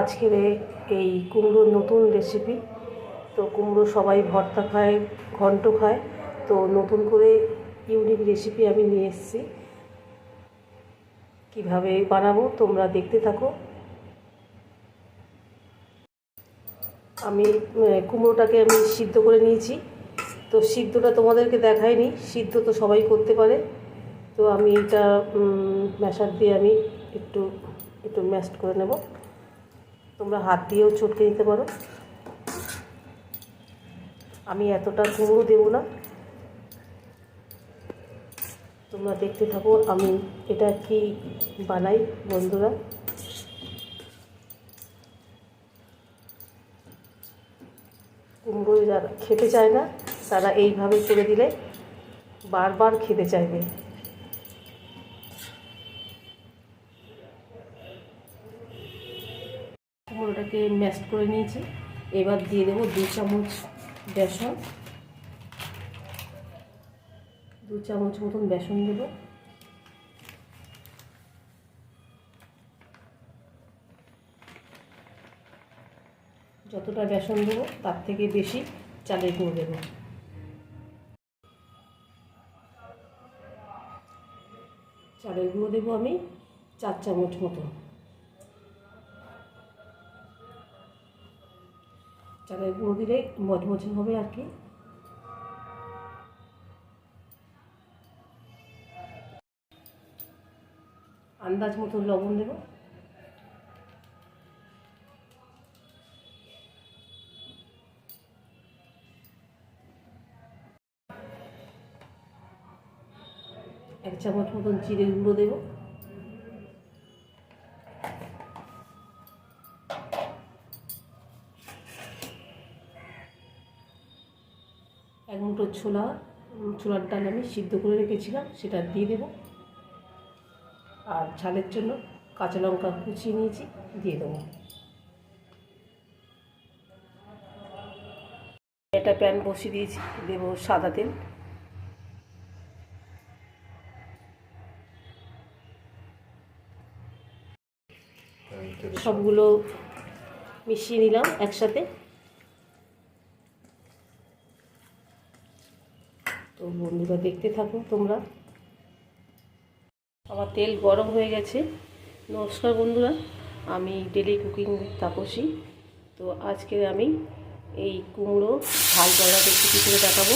আজকের এই কুমড়োর নতুন রেসিপি তো কুমড়ো সবাই ভর্তা খায়, ঘন্ট খায়। তো নতুন করে ইউনিক রেসিপি আমি নিয়ে এসেছি। কীভাবে বানাবো তোমরা দেখতে থাকো। আমি কুমড়োটাকে আমি সিদ্ধ করে নিয়েছি। তো সিদ্ধটা তোমাদেরকে দেখায়নি সিদ্ধ তো সবাই করতে পারে। তো আমি এটা ম্যাশার দিয়ে আমি একটু একটু ম্যাশড করে নেব। তোমরা হাত দিয়েও চটকে নিতে পারো। আমি এতটা কুমড়ো দেবো না। তোমরা দেখতে থাকো, আমি এটা কি বানাই, বন্ধুরা? কুমড়ো যারা খেতে চায় না, তারা এইভাবে করে দিলে বারবার খেতে চাইবে। কুমড়োটাকে ম্যাশ করে নিয়েছি। এবার দিয়ে দেবো দু চামচ বেসন। দু চামচ মতন বেসন দেবো। যতটা বেসন দেবো, তার থেকে বেশি চালের গুঁড়ো দেবো। চালের গুঁড়ো দেবো আমি চার চামচ মতো চালের গুঁড়ো দিলে মচমচে হবে আর কি। আন্দাজ মতো লবণ দেবো। এক চামচ মতন জিরে গুঁড়ো দেবো। এক মুঠো ছোলা ছোলার ডাল আমি সিদ্ধ করে রেখেছিলাম, সেটা দিয়ে দেবো। আর ঝালের জন্য কাঁচা লঙ্কা কুচিয়ে নিয়েছি, দিয়ে দেবো। একটা প্যান বসিয়ে দিয়েছি, দেবো সাদা তেল। সবগুলো মিশিয়ে নিলাম একসাথে তো বন্ধুরা দেখতে থাকো তোমরা। আমার তেল গরম হয়ে গেছে। নমস্কার বন্ধুরা, আমি ডেলি কুকিং তাপসী। তো আজকে আমি এই কুমড়ো ঝাল বড়া রেসিপি করে দেখাবো।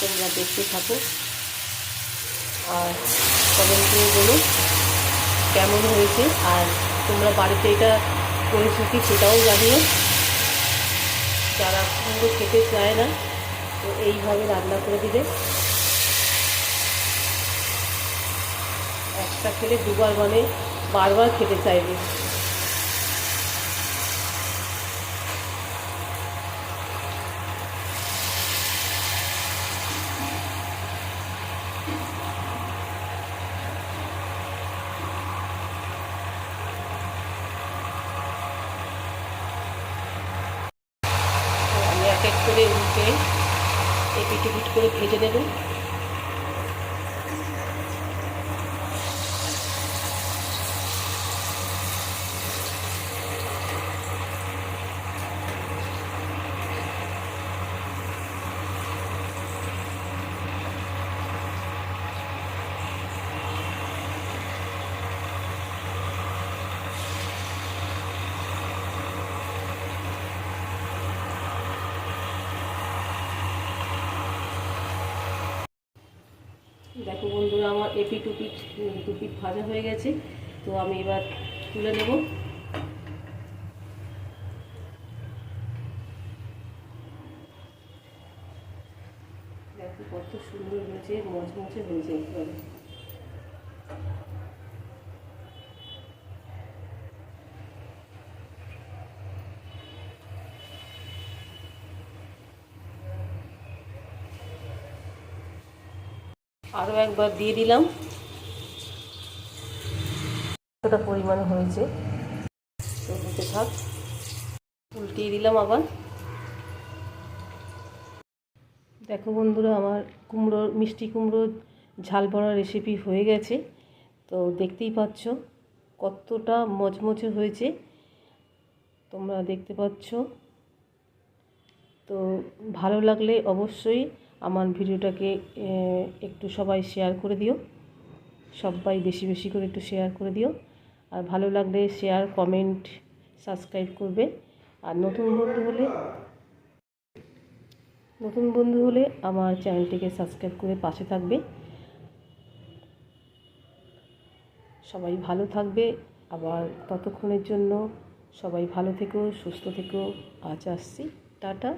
তোমরা দেখতে থাকো। আর কমেন্ট করে বলো কেমন হয়েছে। আর তোমরা বাড়িতে এটা করেছ কি সেটাও জানিও। যারা কুমড়ো খেতে চায় না, তো এইভাবে রান্না করে দিলে একটা খেলে দুবার মানে বারবার খেতে চাইবে। এক এক করে উঠে এপিট এপিট করে ভেজে দেব দেখো বন্ধুরা, আমার এপি টুপিট টুপিট ভাজা হয়ে গেছে, তো আমি এবার তুলে নেব। দেখো কত সুন্দর হয়েছে মচমচে হয়েছে আরও একবার দিয়ে দিলাম। কতটা পরিমাণে হয়েছে? তো হতে থাক। উল্টিয়ে দিলাম আবার। দেখো বন্ধুরা, আমার কুমড়োর মিষ্টি কুমড়োর ঝাল ভরা রেসিপি হয়ে গেছে। তো দেখতেই পাচ্ছ কতটা মচমচে হয়েছে। তোমরা দেখতে পাচ্ছ। তো ভালো লাগলে অবশ্যই আমার ভিডিওটাকে একটু সবাই শেয়ার করে দিও। সবাই বেশি বেশি করে একটু শেয়ার করে দিও। আর ভালো লাগলে শেয়ার কমেন্ট সাবস্ক্রাইব করবে। আর নতুন বন্ধু হলে, নতুন বন্ধু হলে আমার চ্যানেলটিকে সাবস্ক্রাইব করে পাশে থাকবে। সবাই ভালো থাকবে। আবার ততক্ষণের জন্য সবাই ভালো থেকো, সুস্থ থেকো। আজ আসছি। টাটা।